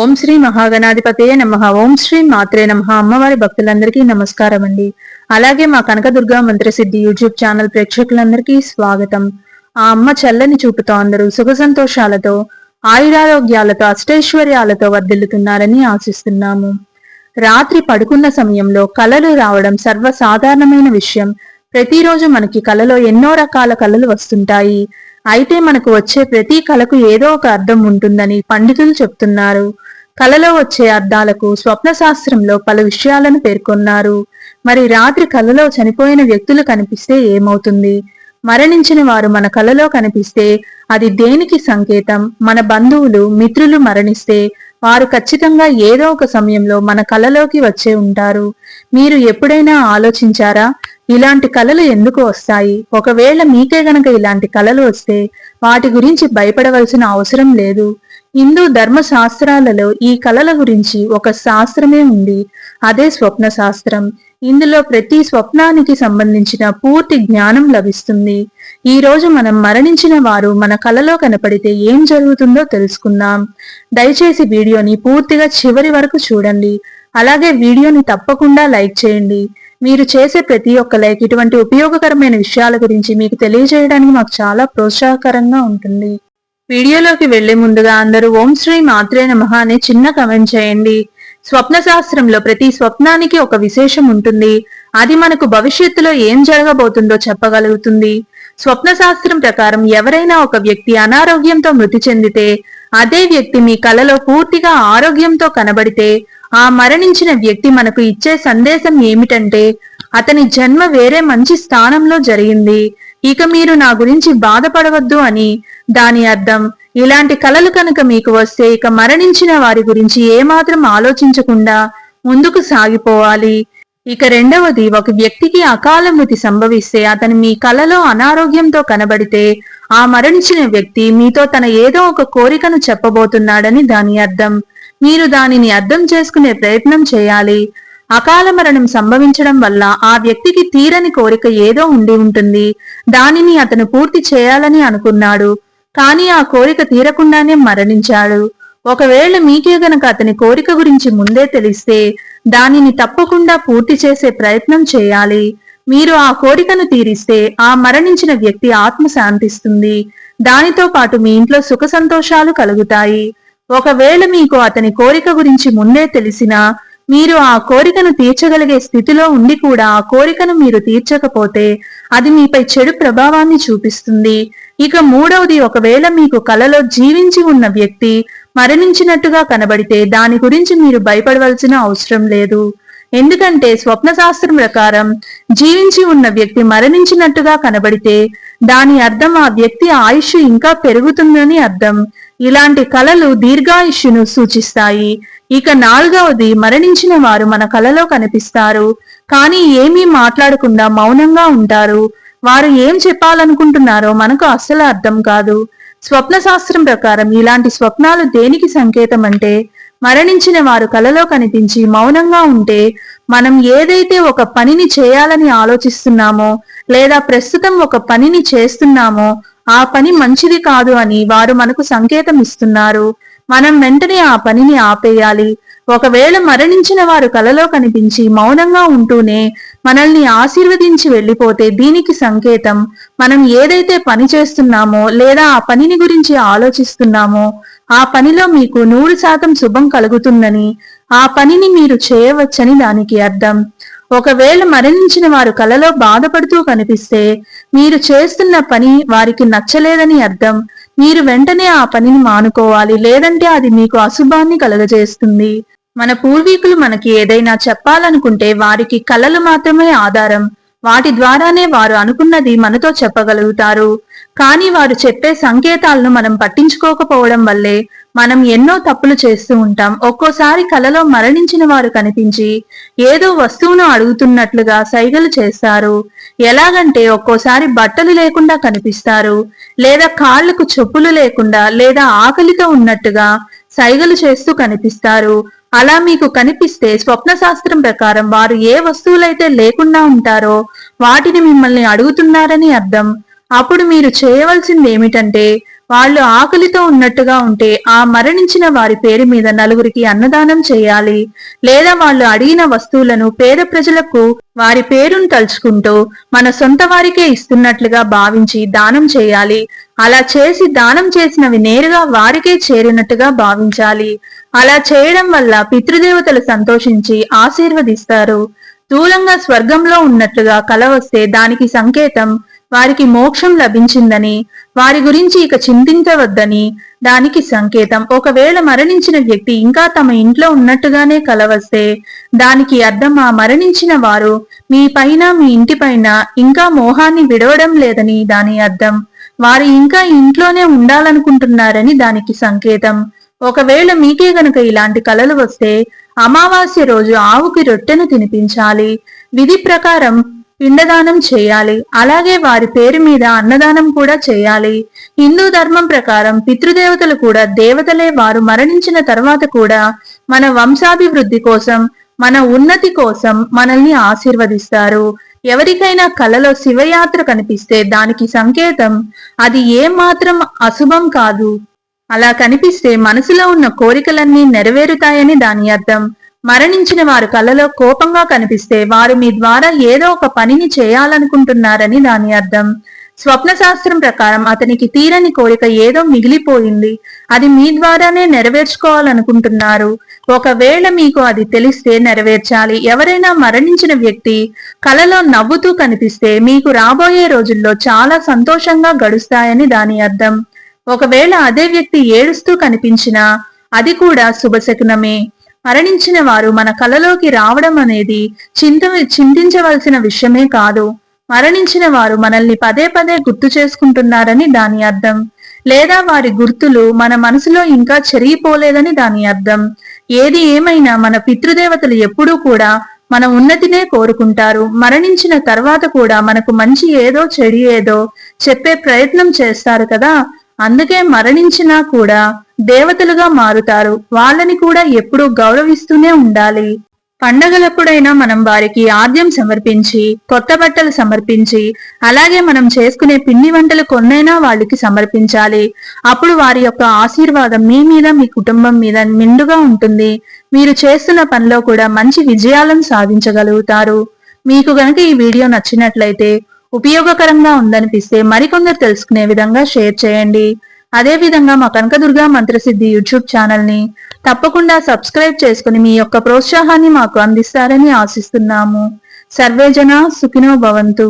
ఓం శ్రీ మహాగణాధిపతయ నమ. ఓం శ్రీ మాత్రే నమ. అమ్మవారి భక్తులందరికీ నమస్కారం అండి అలాగే మా కనకదుర్గా మంత్రసిద్ధి యూట్యూబ్ ఛానల్ ప్రేక్షకులందరికీ స్వాగతం. ఆ అమ్మ చల్లని చూపుతో అందరూ సుఖ సంతోషాలతో ఆయురారోగ్యాలతో అష్టైశ్వర్యాలతో వర్ధిల్లుతున్నారని ఆశిస్తున్నాము. రాత్రి పడుకున్న సమయంలో కలలు రావడం సర్వసాధారణమైన విషయం. ప్రతిరోజు మనకి కలలో ఎన్నో రకాల కళలు వస్తుంటాయి. అయితే మనకు వచ్చే ప్రతి కళకు ఏదో ఒక అర్థం ఉంటుందని పండితులు చెప్తున్నారు. కలలో వచ్చే అర్థాలకు స్వప్న శాస్త్రంలో పలు విషయాలను పేర్కొన్నారు. మరి రాత్రి కలలో చనిపోయిన వ్యక్తులు కనిపిస్తే ఏమవుతుంది? మరణించిన వారు మన కలలో కనిపిస్తే అది దేనికి సంకేతం? మన బంధువులు మిత్రులు మరణిస్తే వారు ఖచ్చితంగా ఏదో ఒక సమయంలో మన కలలోకి వచ్చే ఉంటారు. మీరు ఎప్పుడైనా ఆలోచించారా? ఇలాంటి కళలు ఎందుకు వస్తాయి? ఒకవేళ మీకే గనక ఇలాంటి కళలు వస్తే వాటి గురించి భయపడవలసిన అవసరం లేదు. హిందూ ధర్మ శాస్త్రాలలో ఈ కళల గురించి ఒక శాస్త్రమే ఉంది. అదే స్వప్న శాస్త్రం ఇందులో ప్రతి స్వప్నానికి సంబంధించిన పూర్తి జ్ఞానం లభిస్తుంది. ఈ రోజు మనం మరణించిన వారు మన కలలో కనపడితే ఏం జరుగుతుందో తెలుసుకుందాం. దయచేసి వీడియోని పూర్తిగా చివరి వరకు చూడండి. అలాగే వీడియోని తప్పకుండా లైక్ చేయండి. మీరు చేసే ప్రతి ఒక్క లైక్ ఇటువంటి ఉపయోగకరమైన విషయాల గురించి మీకు తెలియజేయడానికి మాకు చాలా ప్రోత్సాహకరంగా ఉంటుంది. వీడియోలోకి వెళ్ళే ముందుగా అందరూ ఓం శ్రీ మాత్రే నమ అనే చిన్న కమెంట్ చేయండి. స్వప్న శాస్త్రంలో ప్రతి స్వప్నానికి ఒక విశేషం ఉంటుంది. అది మనకు భవిష్యత్తులో ఏం జరగబోతుందో చెప్పగలుగుతుంది. స్వప్న శాస్త్రం ప్రకారం ఎవరైనా ఒక వ్యక్తి అనారోగ్యంతో మృతి చెందితే అదే వ్యక్తి మీ కలలో పూర్తిగా ఆరోగ్యంతో కనబడితే ఆ మరణించిన వ్యక్తి మనకు ఇచ్చే సందేశం ఏమిటంటే అతని జన్మ వేరే మంచి స్థానంలో జరిగింది. ఇక మీరు నా గురించి బాధపడవద్దు అని. దాని అర్థం ఇలాంటి కలలు కనుక మీకు వస్తే ఇక మరణించిన వారి గురించి ఏమాత్రం ఆలోచించకుండా ముందుకు సాగిపోవాలి. ఇక రెండవది ఒక వ్యక్తికి అకాల మృతి సంభవిస్తే అతను మీ కలలో అనారోగ్యంతో కనబడితే ఆ మరణించిన వ్యక్తి మీతో తన ఏదో ఒక కోరికను చెప్పబోతున్నాడని దాని అర్థం. మీరు దానిని అర్థం చేసుకునే ప్రయత్నం చేయాలి. అకాల మరణం సంభవించడం వల్ల ఆ వ్యక్తికి తీరని కోరిక ఏదో ఉండి ఉంటుంది. దానిని అతను పూర్తి చేయాలని అనుకున్నాడు. కానీ ఆ కోరిక తీరకుండానే మరణించాడు. ఒకవేళ మీకే గనక అతని కోరిక గురించి ముందే తెలిస్తే దానిని తప్పకుండా పూర్తి చేసే ప్రయత్నం చేయాలి. మీరు ఆ కోరికను తీరిస్తే ఆ మరణించిన వ్యక్తి ఆత్మ శాంతిస్తుంది దానితో పాటు మీ ఇంట్లో సుఖ సంతోషాలు కలుగుతాయి. ఒకవేళ మీకు అతని కోరిక గురించి ముందే తెలిసినా మీరు ఆ కోరికను తీర్చగలిగే స్థితిలో ఉండి కూడా ఆ కోరికను మీరు తీర్చకపోతే అది మీపై చెడు ప్రభావాన్ని చూపిస్తుంది. ఇక మూడవది ఒకవేళ మీకు కలలో జీవించి ఉన్న వ్యక్తి మరణించినట్టుగా కనబడితే దాని గురించి మీరు భయపడవలసిన అవసరం లేదు. ఎందుకంటే స్వప్న శాస్త్రం ప్రకారం జీవించి ఉన్న వ్యక్తి మరణించినట్టుగా కనబడితే దాని అర్థం ఆ వ్యక్తి ఆయుష్ ఇంకా పెరుగుతుందని అర్థం. ఇలాంటి కళలు దీర్ఘాయుష్యును సూచిస్తాయి. ఇక నాలుగవది మరణించిన వారు మన కలలో కనిపిస్తారు. కానీ ఏమీ మాట్లాడకుండా మౌనంగా ఉంటారు. వారు ఏం చెప్పాలనుకుంటున్నారో మనకు అస్సలు అర్థం కాదు. స్వప్న శాస్త్రం ప్రకారం ఇలాంటి స్వప్నాలు దేనికి సంకేతం అంటే మరణించిన వారు కలలో కనిపించి మౌనంగా ఉంటే మనం ఏదైతే ఒక పనిని చేయాలని ఆలోచిస్తున్నామో లేదా ప్రస్తుతం ఒక పనిని చేస్తున్నామో ఆ పని మంచిది కాదు అని వారు మనకు సంకేతం ఇస్తున్నారు. మనం వెంటనే ఆ పనిని ఆపేయాలి. ఒకవేళ మరణించిన వారు కలలో కనిపించి మౌనంగా ఉంటూనే మనల్ని ఆశీర్వదించి వెళ్ళిపోతే దీనికి సంకేతం మనం ఏదైతే పని చేస్తున్నామో లేదా ఆ పనిని గురించి ఆలోచిస్తున్నామో ఆ పనిలో మీకు నూరు శాతం శుభం కలుగుతుందని ఆ పనిని మీరు చేయవచ్చని దానికి అర్థం. ఒకవేళ మరణించిన వారు కలలో బాధపడుతూ కనిపిస్తే మీరు చేస్తున్న పని వారికి నచ్చలేదని అర్థం. మీరు వెంటనే ఆ పనిని మానుకోవాలి లేదంటే అది మీకు అశుభాన్ని కలగజేస్తుంది. మన పూర్వీకులు మనకి ఏదైనా చెప్పాలనుకుంటే వారికి కళలు మాత్రమే ఆధారం. వాటి ద్వారానే వారు అనుకున్నది మనతో చెప్పగలుగుతారు. కానీ వారు చెప్పే సంకేతాలను మనం పట్టించుకోకపోవడం వల్లే మనం ఎన్నో తప్పులు చేస్తూ ఉంటాం. ఒక్కోసారి కలలో మరణించిన వారు కనిపించి ఏదో వస్తువును అడుగుతున్నట్లుగా సైగలు చేస్తారు. ఎలాగంటే ఒక్కోసారి బట్టలు లేకుండా కనిపిస్తారు. లేదా కాళ్ళకు చెప్పులు లేకుండా లేదా ఆకలితో ఉన్నట్టుగా సైగలు చేస్తూ కనిపిస్తారు. అలా మీకు కనిపిస్తే స్వప్న శాస్త్రం ప్రకారం వారు ఏ వస్తువులైతే లేకుండా ఉంటారో వాటిని మిమ్మల్ని అడుగుతున్నారని అర్థం. అప్పుడు మీరు చేయవలసింది ఏమిటంటే వాళ్ళు ఆకలితో ఉన్నట్టుగా ఉంటే ఆ మరణించిన వారి పేరు మీద నలుగురికి అన్నదానం చేయాలి. లేదా వాళ్ళు అడిగిన వస్తువులను పేద ప్రజలకు వారి పేరును తలుచుకుంటూ మన సొంత వారికే ఇస్తున్నట్లుగా భావించి దానం చేయాలి. అలా చేసి దానం చేసినవి నేరుగా వారికే చేరినట్టుగా భావించాలి. అలా చేయడం వల్ల పితృదేవతలు సంతోషించి ఆశీర్వదిస్తారు. దూరంగా స్వర్గంలో ఉన్నట్లుగా కల వస్తే దానికి సంకేతం వారికి మోక్షం లభించిందని వారి గురించి ఇక చింతించవద్దని దానికి సంకేతం. ఒకవేళ మరణించిన వ్యక్తి ఇంకా తమ ఇంట్లో ఉన్నట్టుగానే కలవస్తే దానికి అర్థం ఆ మరణించిన వారు మీ పైన మీ ఇంటి పైన ఇంకా మోహాన్ని విడవడం లేదని దాని అర్థం. వారు ఇంకా ఇంట్లోనే ఉండాలనుకుంటున్నారని దానికి సంకేతం. ఒకవేళ మీకే గనుక ఇలాంటి కలలు వస్తే అమావాస్య రోజు ఆవుకి రొట్టెను తినిపించాలి. విధి ప్రకారం పిండదానం చేయాలి. అలాగే వారి పేరు మీద అన్నదానం కూడా చేయాలి. హిందూ ధర్మం ప్రకారం పితృదేవతలు కూడా దేవతలే వారు మరణించిన తర్వాత కూడా మన వంశాభివృద్ధి కోసం మన ఉన్నతి కోసం మనల్ని ఆశీర్వదిస్తారు. ఎవరికైనా కలలో శివయాత్ర కనిపిస్తే దానికి సంకేతం అది ఏ మాత్రం అశుభం కాదు. అలా కనిపిస్తే మనసులో ఉన్న కోరికలన్నీ నెరవేరుతాయని దాని అర్థం. మరణించిన వారు కలలో కోపంగా కనిపిస్తే వారు మీ ద్వారా ఏదో ఒక పనిని చేయాలనుకుంటున్నారని దాని అర్థం. స్వప్న శాస్త్రం ప్రకారం అతనికి తీరని కోరిక ఏదో మిగిలిపోయింది. అది మీ ద్వారానే నెరవేర్చుకోవాలనుకుంటున్నారు. ఒకవేళ మీకు అది తెలిస్తే నెరవేర్చాలి. ఎవరైనా మరణించిన వ్యక్తి కలలో నవ్వుతూ కనిపిస్తే మీకు రాబోయే రోజుల్లో చాలా సంతోషంగా గడుస్తాయని దాని అర్థం. ఒకవేళ అదే వ్యక్తి ఏడుస్తూ కనిపించినా అది కూడా శుభశకునమే. మరణించిన వారు మన కలలోకి రావడం అనేది చింత చింతించవలసిన విషయమే కాదు. మరణించిన వారు మనల్ని పదే పదే గుర్తు చేసుకుంటున్నారని దాని అర్థం. లేదా వారి గుర్తులు మన మనసులో ఇంకా చెరిగిపోలేదని దాని అర్థం. ఏది ఏమైనా మన పితృదేవతలు ఎప్పుడూ కూడా మన ఉన్నతినే కోరుకుంటారు. మరణించిన తర్వాత కూడా మనకు మంచి ఏదో చెడు ఏదో చెప్పే ప్రయత్నం చేస్తారు కదా. అందుకే మరణించినా కూడా దేవతలుగా మారుతారు. వాళ్ళని కూడా ఎప్పుడూ గౌరవిస్తూనే ఉండాలి. పండగలప్పుడైనా మనం వారికి ఆద్యం సమర్పించి కొత్త బట్టలు సమర్పించి అలాగే మనం చేసుకునే పిండి వంటలు కొన్నైనా వాళ్ళకి సమర్పించాలి. అప్పుడు వారి యొక్క ఆశీర్వాదం మీ మీద మీ కుటుంబం మీద నిండుగా ఉంటుంది. మీరు చేస్తున్న పనిలో కూడా మంచి విజయాలను సాధించగలుగుతారు. మీకు గనక ఈ వీడియో నచ్చినట్లయితే ఉపయోగకరంగా ఉందనిపిస్తే మరికొందరు తెలుసుకునే విధంగా షేర్ చేయండి. అదే విధంగా మా కనకదుర్గా మంత్రసిద్ధి యూట్యూబ్ ఛానల్ని తప్పకుండా సబ్స్క్రైబ్ చేసుకుని మీ యొక్క ప్రోత్సాహాన్ని మాకు అందిస్తారని ఆశిస్తున్నాము. సర్వేజన సుఖినో భవంతు.